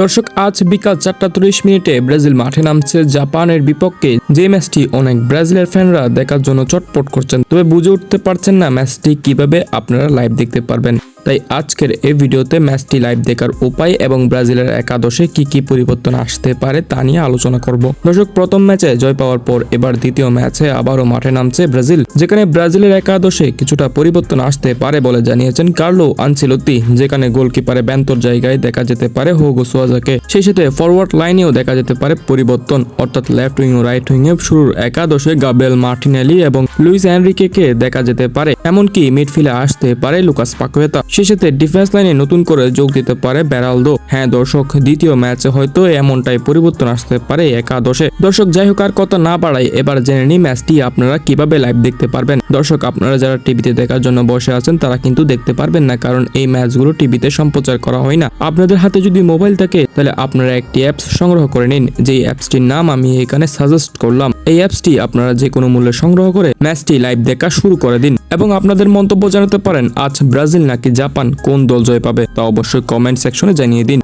দর্শক, আজ বিকাল চারটা তিরিশ মিনিটে ব্রাজিল মাঠে নামছে জাপানের বিপক্ষে। যে ম্যাচটি অনেক ব্রাজিলের ফ্যানরা দেখার জন্য চটপট করছেন। তবে বুঝে উঠতে পারছেন না ম্যাচটি কীভাবে আপনারা লাইভ দেখতে পারবেন। তাই আজকের এই ভিডিওতে ম্যাচটি লাইভ দেখার উপায় এবং ব্রাজিলের একাদশে কি কি পরিবর্তন আসতে পারে তা নিয়ে আলোচনা করব। দর্শক, প্রথম ম্যাচে জয় পাওয়ার পর এবার দ্বিতীয় ম্যাচে আবারও মাঠে নামছে ব্রাজিল, যেখানে ব্রাজিলের একাদশে কিছুটা পরিবর্তন আসতে পারে বলে জানিয়েছেন কার্লো আনসিলতি যেখানে গোলকিপারে ব্যান্তর জায়গায় দেখা যেতে পারে হোগো সোয়াজাকে। সেই সাথে ফরওয়ার্ড লাইনেও দেখা যেতে পারে পরিবর্তন, অর্থাৎ লেফট উইং ও রাইট উইং এ শুরুর একাদশে গাবেল মার্টিনেলি এবং লুইস এনরিকেকে দেখা যেতে পারে, এমনকি মিডফিল্ডে আসতে পারে লুকাস পাকুয়েতা। সাথে ডিফেন্স লাইনে নতুন করে যোগ দিতে পারে বেরালদো। হ্যাঁ দর্শক, দ্বিতীয় ম্যাচে হয়তো এমনটাই পরিবর্তন আসতে পারে একাদশে। দর্শক, যাই হোক, আর কথা না বাড়াই, এবার জেনে নিই ম্যাচটি আপনারা কীভাবে লাইভ দেখতে পারবেন। দর্শক, আপনারা যারা টিভিতে দেখার জন্য বসে আছেন, তারা কিন্তু দেখতে পারবেন না, কারণ এই ম্যাচগুলো টিভিতে সম্প্রচার করা হয় না। আপনাদের হাতে যদি মোবাইল থাকে, তাহলে আপনারা একটি অ্যাপস সংগ্রহ করে নিন। যেই অ্যাপসটির নাম আমি এখানে সাজেস্ট করলাম। এই অ্যাপসটি আপনারা যে কোনো মূল্যে সংগ্রহ করে ম্যাচটি লাইভ দেখা শুরু করে দিন। এবং আপনাদের মন্তব্য জানাতে পারেন, আজ ব্রাজিল নাকি জাপান কোন দল জয় পাবে তা অবশ্যই কমেন্ট সেকশনে জানিয়ে দিন।